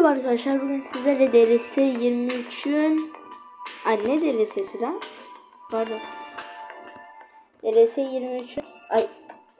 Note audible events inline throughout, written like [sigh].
Merhaba arkadaşlar bugün sizlerle DLS 23'ün Ay ne DLS'si lan? Pardon. DLS 23'ün Ay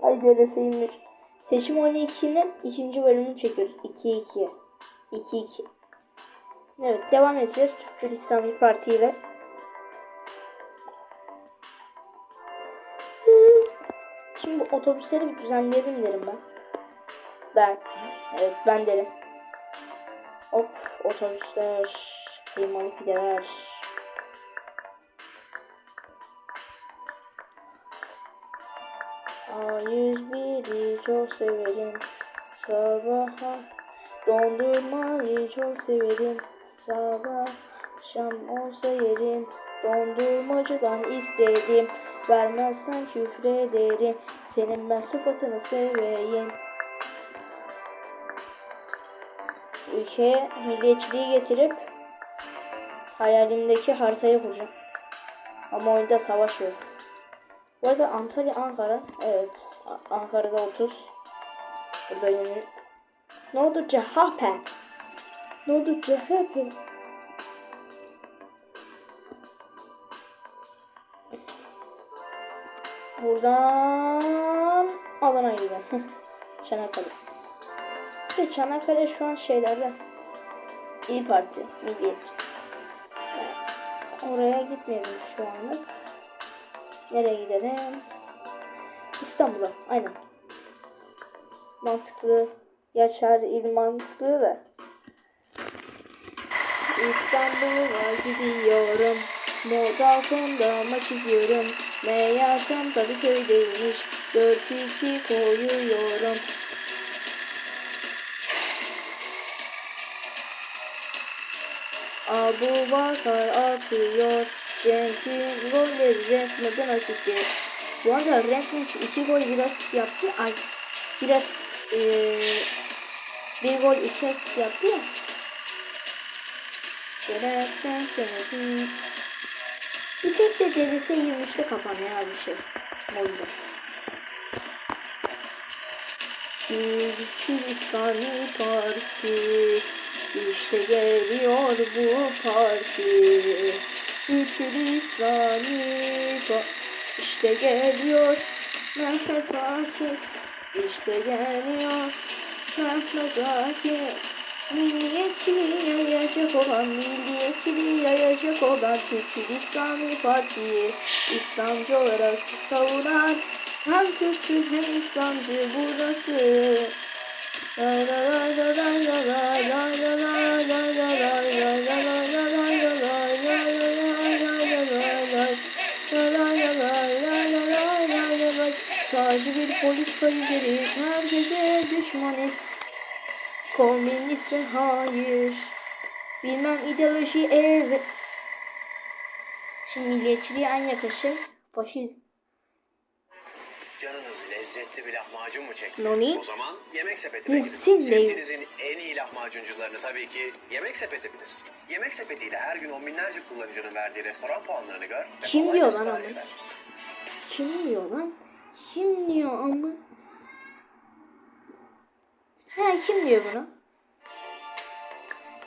Ay DLS 23 Seçim oyunu 2'nin ikinci bölümünü çekiyoruz. 2-2 2-2 Evet devam edeceğiz. Türkçü İslami Parti ile. Şimdi bu otobüsleri bir düzenleyelim derim ben. Ben Evet ben derim Hop otobüsler, kıymalı pideler. A101'i çok severim. Sabaha dondurmayı çok severim. Sabah akşam olsa yerim. Dondurmacıdan istedim. Vermezsen küfrederim. Senin ben sıfatını seveyim. Ülkeye milliyetçiliği getirip hayalimdeki haritayı kuracağım. Ama oyunda savaş yok. Bu arada Antalya, Ankara. Evet. Ankara'da 30. Burada yeni. Ne oldu CHP? Ne oldu CHP? Buradan alana gidelim. [laughs] Çanakkale. İşte Çanakkale şu an şeylerde İyi Parti, Milliyetçi. Yani oraya gitmeyelim şu anlık. Nereye gidelim? İstanbul'a, aynen. Mantıklı. Yaşar il mantıklı da. İstanbul'a gidiyorum. Moda konuda maç izliyorum. Meğersem Kadıköy'deymiş. 4-2 koyuyorum. Abu Bakar atıyor. Cenk'in golleri Redmond'un asisti. Bu arada Redmond 2 gol bir asist yaptı. Ay biraz eee bir gol iki asist yaptı ya. Bir tek de derisi 23'te kapanıyor abi şey. Moize. Türkçü İslami Parti işte geliyor bu parti. Türkçü İslami İşte geliyor Mehmet Akif. İşte geliyor Mehmet Akif. Milliyetçiliği yayacak olan, milliyetçiliği yayacak olan Türkçü İslami Parti İslamcı olarak savunan hem Türkçü hem İslamcı burası Sadece bir politika izleriz, herkese düşmanız. Komüniste hayır. Bilmem ideoloji evet. Şimdi milliyetçiliğe en yakışı faşizm. Lezzetli bir lahmacun mu çekti? Noni? O zaman Yemek Sepeti'ne gidin. Muhsin Bey. Semtinizin en iyi lahmacuncularını tabii ki Yemek Sepeti bilir. Yemek Sepeti ile her gün on binlerce kullanıcının verdiği restoran puanlarını gör. Kim diyor lan onu? Kim diyor lan? Kim diyor ama? He kim diyor bunu?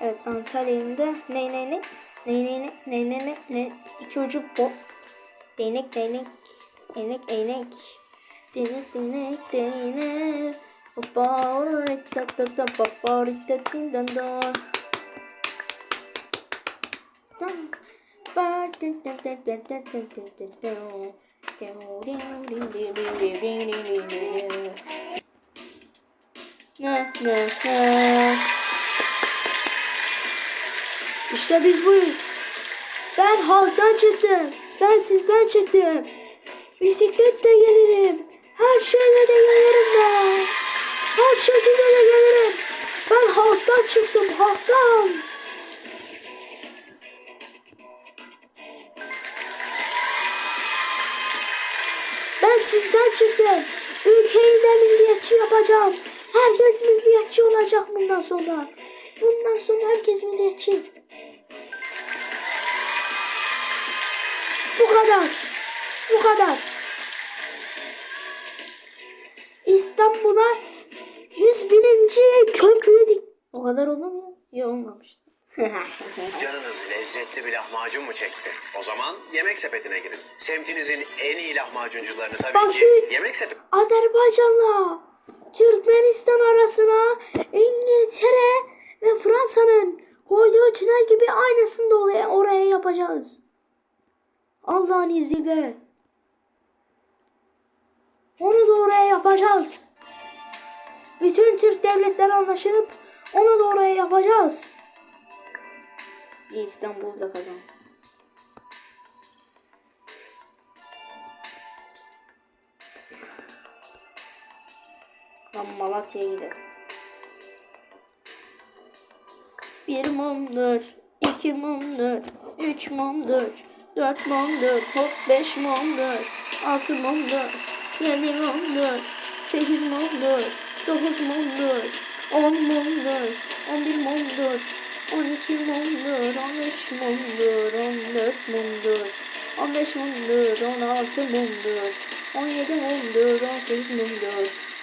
Evet Antalya'nın da ne ne ne ne ne ne ne ne ne ne iki ucu bu değnek değnek değnek değnek değnek değnek değnek Hoppa oraya ta ta ta hoppa oraya ta tin dan da Dum. Ba diu, diu, diu, diu, diu, diu, diu, diu, diu. Ne ne ne. İşte biz buyuz. Ben halktan çıktım. Ben sizden çıktım. Bisikletle gelirim. Her şeyle de gelirim ben. Her şekilde de gelirim. Ben halktan çıktım halktan. Ben sizden çıktım. Ülkeyi de milliyetçi yapacağım. Herkes milliyetçi olacak bundan sonra. Bundan sonra herkes milliyetçi. Bu kadar. Bu kadar. İstanbul'a 100 bininci köprüyü dik. O kadar olamıyor. İyi olmamıştı. [laughs] Canınız lezzetli bir lahmacun mu çekti? O zaman yemek sepetine girin. Semtinizin en iyi lahmacuncularını tabii Bak ki şu- yemek sepeti... Azerbaycan'la Türkmenistan arasına İngiltere ve Fransa'nın koyduğu tünel gibi aynısını da oraya, oraya yapacağız. Allah'ın izniyle. Onu da oraya yapacağız. Bütün Türk devletleri anlaşıp onu da oraya yapacağız. İstanbul'da kazan. Lan Malatya'ya gidelim. Bir mumdur, iki mumdur, üç mumdur, dört mumdur, hop beş mumdur, altı mumdur, Yedi mi? Sekiz mi? Dokuz mu? On mu? On bir mi? On iki mi? On üç mü? On dört mü? On beş mi? On altı mı? On yedi mi? On sekiz mi?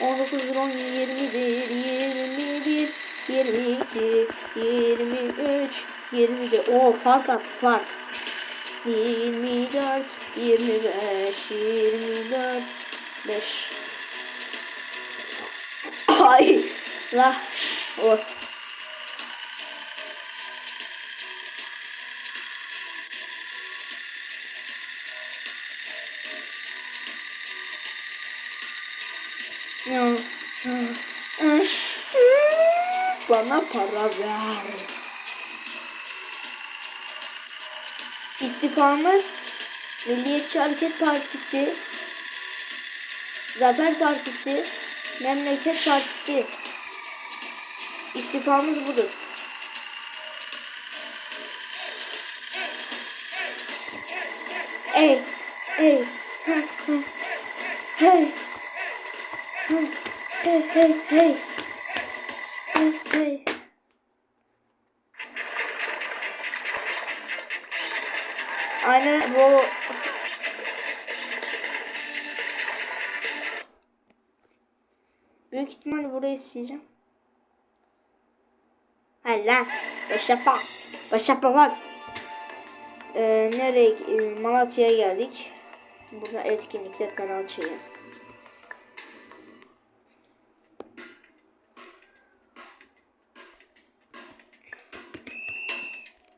On dokuzdur on yirmidir yirmi bir yirmi iki yirmi üç yirmi de o fark at fark yirmi dört yirmi beş yirmi dört 5. Ay, la, o. Ya, Bana para ver. İttifakımız Milliyetçi Hareket Partisi, Zafer Partisi, Memleket Partisi. İttifakımız budur. Ey, ey, hey, hey, hey, hey, hey, hey, başlayacağım. Hayır lan. Boş yapma. Boş. Ee, nereye? Ee, Malatya'ya geldik. Burada etkinlikler kanal çayı.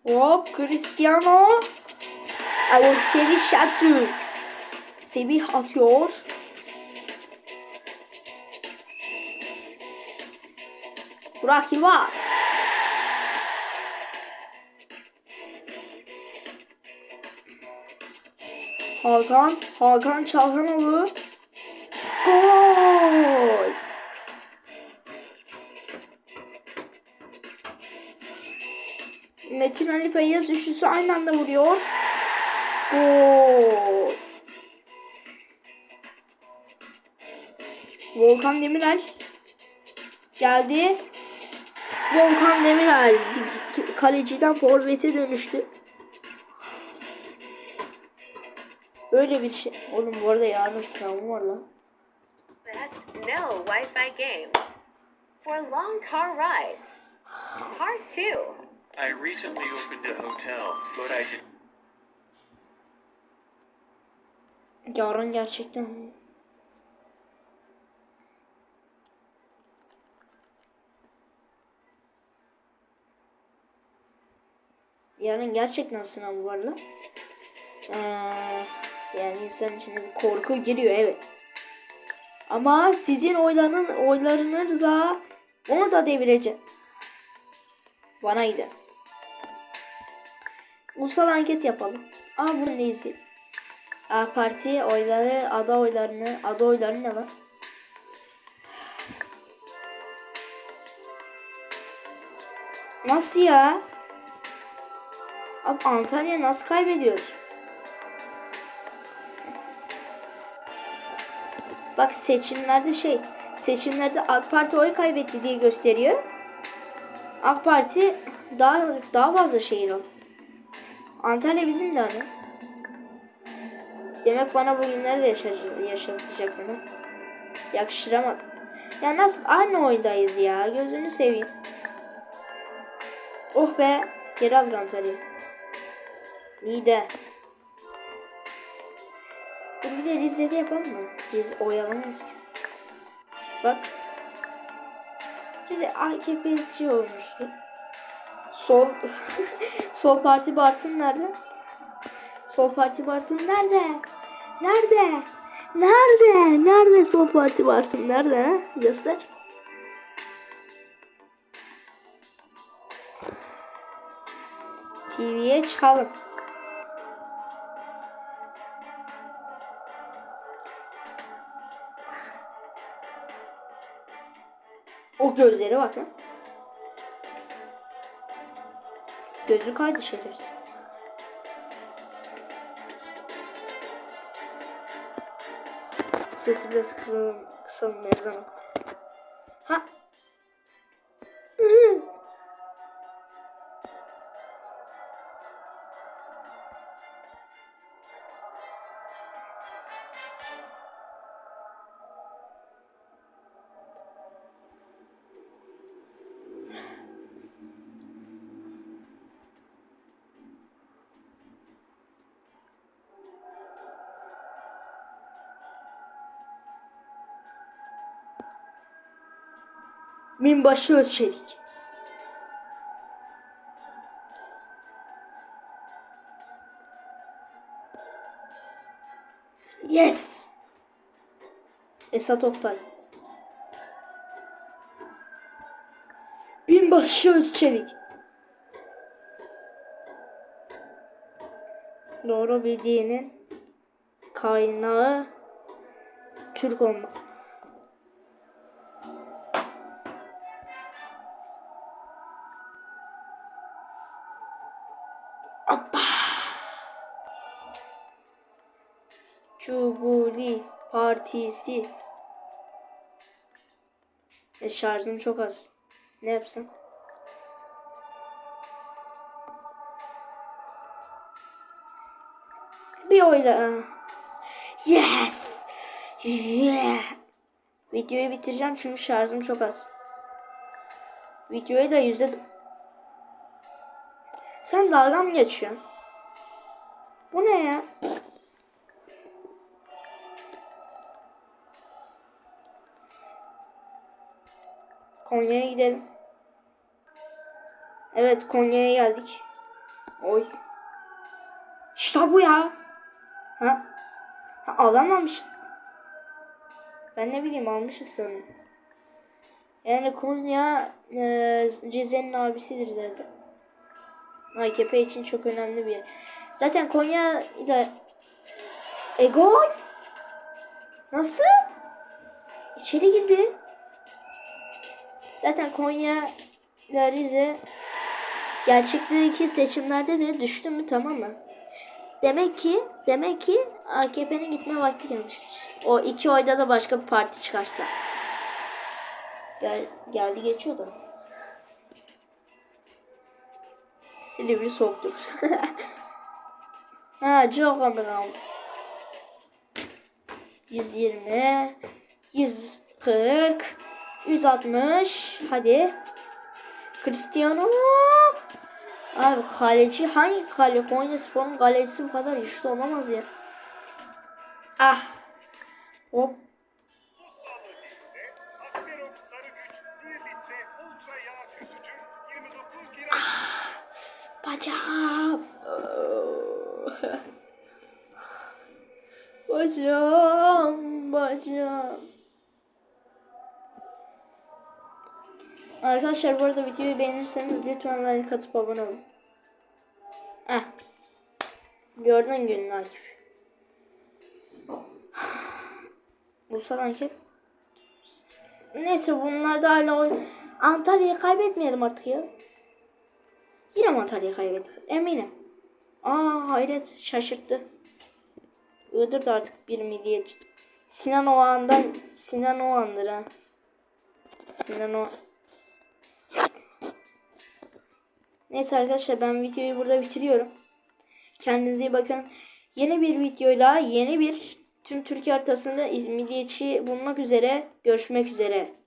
Hop Cristiano. Alexey Şatürk. Sevih atıyor. Burak Yılmaz. Hakan, Hakan Çalhanoğlu. Gol! Metin Ali Feyyaz üçlüsü aynı anda vuruyor. Gol! Volkan Demirel geldi. Volkan Demirel kaleciden forvete dönüştü. Öyle bir şey. Oğlum bu arada yarın sınavım var lan. Best no Wi-Fi games for long car rides. Part two. I recently opened a hotel, but I did Yarın gerçekten Yarın gerçekten sınav var lan. Ee, yani insan içine bir korku giriyor evet. Ama sizin oyların oylarınızla onu da devireceğim. Bana gider. Ulusal anket yapalım. Aa bunu ne? AK Parti oyları, ada oylarını, ada oyları ne lan? Nasıl ya? Abi Antalya nasıl kaybediyoruz? Bak seçimlerde şey, seçimlerde AK Parti oy kaybetti diye gösteriyor. AK Parti daha daha fazla şehir aldı. Antalya bizim de hani. Demek bana bugünleri de yaşatacak, bana. Yakıştıramadım. Ya nasıl aynı oydayız ya. Gözünü seveyim. Oh be. Geri aldık Antalya'yı. Niğde. Dur bir de Rize'de yapalım mı? Rize oyalamayız ki. Bak. Rize AKP'si olmuştu. Sol [laughs] Sol Parti Bartın nerede? Sol Parti Bartın nerede? Nerede? Nerede? Nerede Sol Parti Bartın nerede? Göster. TV'ye çıkalım. O gözlere bak. Gözü kaydı şerefsiz. Sesi biraz kısalım, kısalım ezanı. Ha. Minbaşı Özçelik. Yes. Esat Oktay. Binbaşı Özçelik. Doğru bildiğinin kaynağı Türk olmak. Partisi. E şarjım çok az. Ne yapsam? Bir oyla. Yes. Yeah. Videoyu bitireceğim çünkü şarjım çok az. Videoyu da yüzde... Sen dalga mı geçiyorsun? Konya'ya gidelim. Evet Konya'ya geldik. Oy. İşte bu ya. Ha? ha alamamış. Ben ne bileyim almışız sanırım. Yani Konya e, Rize'nin abisidir zaten. AKP için çok önemli bir yer. Zaten Konya ile Ego nasıl? İçeri girdi. Zaten Konya ile Rize gerçekteki seçimlerde de düştü mü tamam mı? Demek ki demek ki AKP'nin gitme vakti gelmiştir. O iki oyda da başka bir parti çıkarsa. Gel, geldi geçiyor da. Silivri soğuktur. [laughs] ha çok anladım. 120 140 160 hadi. Cristiano Abi kaleci hangi kale? Konya Spor'un kalecisi bu kadar güçlü olamaz ya. Ah. Hop. Bu salı günde Asperox Arkadaşlar bu arada videoyu beğenirseniz lütfen like atıp abone olun. Heh. Gördün günün Akif. [sighs] Bursa Akif. Neyse bunlar da hala oy. Antalya'yı kaybetmeyelim artık ya. Yine Antalya'yı kaybettik? Eminim. Aa hayret şaşırttı. Iğdır da artık bir milliyetçi. Sinan Oğan'dan Sinan Oğan'dır ha. Sinan Oğan. Neyse arkadaşlar ben videoyu burada bitiriyorum. Kendinize iyi bakın. Yeni bir videoyla yeni bir tüm Türkiye haritasında milliyetçi bulmak üzere görüşmek üzere.